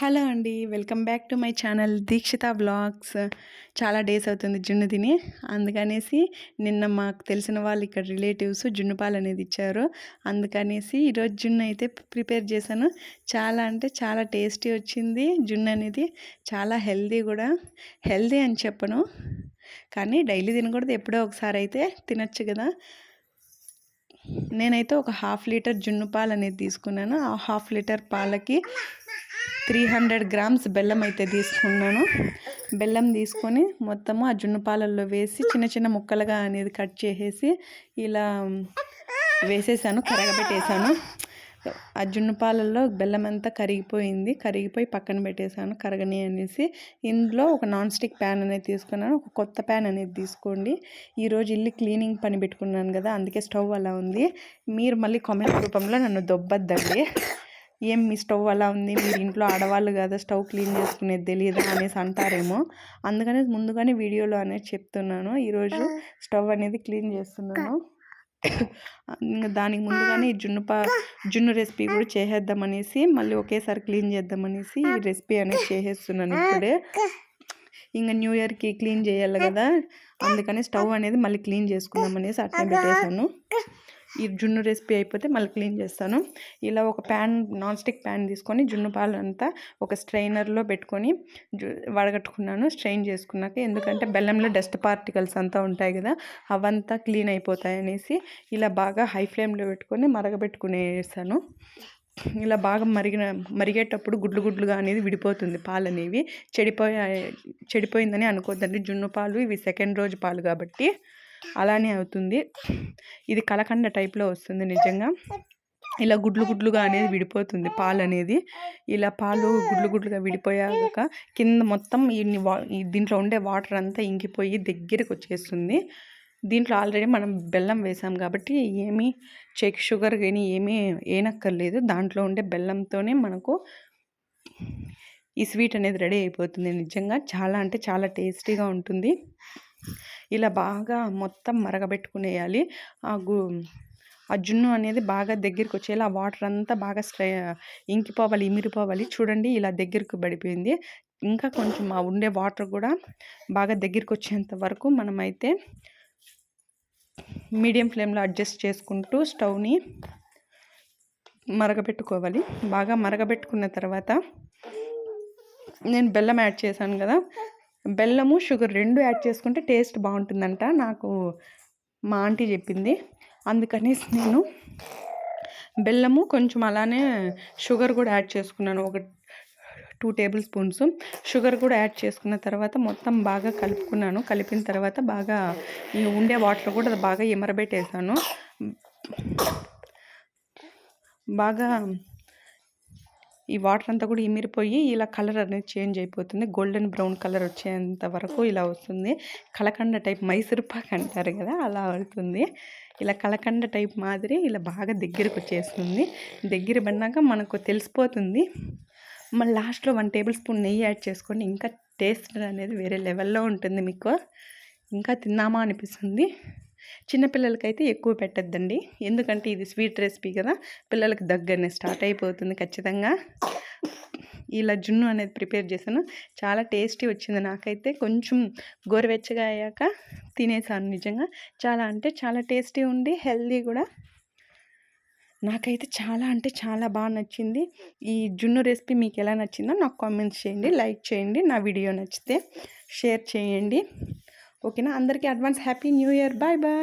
Hello అండి welcome back to my channel Deekshitha vlogs చాలా days అవుతుంది జున్ను తిని అందుకనేసి నిన్న మాకు తెలిసిన వాళ్ళు ఇక్కడ రిలేటివ్స్ జున్ను పాలు అనేది ఇచ్చారు. అందుకనేసి ఈరోజు జున్ను అయితే ప్రిపేర్ చేశాను. చాలా అంటే చాలా టేస్టీ వచ్చింది. జున్ను అనేది చాలా హెల్దీ కూడా. హెల్దీ అని చెప్పను. కానీ డైలీ తినకూడదు. ఎప్పుడో ఒకసారి అయితే తినచ్చు కదా. నేనైతే ఒక హాఫ్ లీటర్ జున్ను పాలు అనేది తీసుకున్నాను. ఆ హాఫ్ లీటర్ పాలకి త్రీ హండ్రెడ్ గ్రామ్స్ బెల్లం అయితే తీసుకున్నాను. బెల్లం తీసుకొని మొత్తము ఆ జున్ను పాలల్లో వేసి చిన్న చిన్న ముక్కలుగా అనేది కట్ చేసేసి ఇలా వేసేసాను కరగబెట్టేసాను. ఆ జున్ను పాలల్లో బెల్లం అంతా కరిగిపోయింది. కరిగిపోయి పక్కన పెట్టేశాను కరగని అనేసి. ఇందులో ఒక నాన్ స్టిక్ ప్యాన్ అనేది తీసుకున్నాను. ఒక కొత్త ప్యాన్ అనేది తీసుకోండి. ఈరోజు ఇల్లు క్లీనింగ్ పని పెట్టుకున్నాను కదా అందుకే స్టవ్ అలా ఉంది. మీరు మళ్ళీ కామెంట్ రూపంలో నన్ను దొబ్బద్దండి. ఏం మీ స్టవ్ అలా ఉంది? మీరు ఇంట్లో ఆడవాళ్ళు కదా స్టవ్ క్లీన్ చేసుకునేది తెలియదు అనేసి అంటారేమో. అందుకనే ముందుగానే వీడియోలో అనేది చెప్తున్నాను. ఈరోజు స్టవ్ అనేది క్లీన్ చేస్తున్నాను. ఇంకా దానికి ముందుగానే ఈ జున్ను పా జున్ను రెసిపీ కూడా చేసేద్దామనేసి మళ్ళీ ఒకేసారి క్లీన్ చేద్దామనేసి ఈ రెసిపీ అనేది చేసేస్తున్నాను ఇప్పుడే. ఇంకా న్యూ ఇయర్కి క్లీన్ చేయాలి కదా! అందుకని స్టవ్ అనేది మళ్ళీ క్లీన్ చేసుకుందాం అనేసి అట్నే పెట్టేశాను. ఈ జున్ను రెసిపీ అయిపోతే మళ్ళీ క్లీన్ చేస్తాను. ఇలా ఒక ప్యాన్ నాన్ స్టిక్ ప్యాన్ తీసుకొని జున్ను పాలు అంతా ఒక స్ట్రైనర్లో పెట్టుకొని వడగట్టుకున్నాను. స్ట్రెయిన్ చేసుకున్నాక ఎందుకంటే బెల్లంలో డస్ట్ పార్టికల్స్ అంతా ఉంటాయి కదా అవంతా క్లీన్ అయిపోతాయి అనేసి ఇలా బాగా హై ఫ్లేమ్లో పెట్టుకొని మరగబెట్టుకునేసాను. ఇలా బాగా మరిగిన మరిగేటప్పుడు గుడ్లు గుడ్లుగా అనేది విడిపోతుంది పాలు అనేవి చెడిపోయా చెడిపోయిందని అనుకోద్దండి. జున్ను పాలు ఇవి సెకండ్ రోజు పాలు కాబట్టి. అలానే అవుతుంది. ఇది కలకండ టైప్లో వస్తుంది నిజంగా. ఇలా గుడ్లు గుడ్లుగా అనేది విడిపోతుంది పాలు అనేది. ఇలా పాలు గుడ్లు గుడ్లుగా విడిపోయాక కింద మొత్తం ఈ దీంట్లో ఉండే వాటర్ అంతా ఇంకిపోయి దగ్గరికి వచ్చేస్తుంది. దీంట్లో ఆల్రెడీ మనం బెల్లం వేసాం కాబట్టి ఏమీ చెక్ షుగర్ కానీ ఏమీ ఏనక్కర్లేదు. దాంట్లో ఉండే బెల్లంతోనే మనకు ఈ స్వీట్ అనేది రెడీ అయిపోతుంది నిజంగా. చాలా అంటే చాలా టేస్టీగా ఉంటుంది. ఇలా బాగా మొత్తం మరగబెట్టుకునేయాలి. ఆ గు ఆ జున్ను అనేది బాగా దగ్గరికి వచ్చేలా వాటర్ అంతా బాగా స్ట్రై ఇంకిపోవాలి ఇమిరిపోవాలి. చూడండి ఇలా దగ్గరకు పడిపోయింది. ఇంకా కొంచెం ఆ ఉండే వాటర్ కూడా బాగా దగ్గరికి వచ్చేంత వరకు మనమైతే మీడియం ఫ్లేమ్లో అడ్జస్ట్ చేసుకుంటూ స్టవ్ని మరగబెట్టుకోవాలి. బాగా మరగబెట్టుకున్న తర్వాత నేను బెల్లం యాడ్ చేశాను కదా బెల్లము షుగర్ రెండు యాడ్ చేసుకుంటే టేస్ట్ బాగుంటుందంట నాకు మా ఆంటీ చెప్పింది. అందుకనేసి నేను బెల్లము కొంచెం అలానే షుగర్ కూడా యాడ్ చేసుకున్నాను. ఒక టూ టేబుల్ స్పూన్స్. షుగర్ కూడా యాడ్ చేసుకున్న తర్వాత మొత్తం బాగా కలుపుకున్నాను. కలిపిన తర్వాత బాగా ఈ ఉండే వాటర్ కూడా బాగా ఎమరబెట్టేసాను. బాగా ఈ వాటర్ అంతా కూడా ఇమిరిపోయి ఇలా కలర్ అనేది చేంజ్ అయిపోతుంది. గోల్డెన్ బ్రౌన్ కలర్ వచ్చేంత వరకు ఇలా వస్తుంది. కలకండ టైప్ మైసూర్ పాక్ అంటారు కదా అలా అవుతుంది. ఇలా కలకండ టైప్ మాదిరి ఇలా బాగా దగ్గరకు వచ్చేస్తుంది. దగ్గర పడినాక మనకు తెలిసిపోతుంది. మళ్ళీ లాస్ట్లో వన్ టేబుల్ స్పూన్ నెయ్యి యాడ్ చేసుకొని ఇంకా టేస్ట్ అనేది వేరే లెవెల్లో ఉంటుంది మీకు. ఇంకా తిన్నామా అనిపిస్తుంది. చిన్నపిల్లలకైతే ఎక్కువ పెట్టద్దండి. ఎందుకంటే ఇది స్వీట్ రెసిపీ కదా పిల్లలకి దగ్గరనే స్టార్ట్ అయిపోతుంది ఖచ్చితంగా. ఇలా జున్ను అనేది ప్రిపేర్ చేశాను. చాలా టేస్టీ వచ్చింది నాకైతే. కొంచెం గోరువెచ్చగా అయ్యాక తినేసాను నిజంగా. చాలా అంటే చాలా టేస్టీ ఉండి హెల్దీ కూడా. నాకైతే చాలా అంటే చాలా బాగా నచ్చింది. ఈ జున్ను రెసిపీ మీకు ఎలా నచ్చిందో నాకు కామెంట్స్ చేయండి లైక్ చేయండి. నా వీడియో నచ్చితే షేర్ చేయండి. ఓకేనా అందరికీ advance happy new year bye bye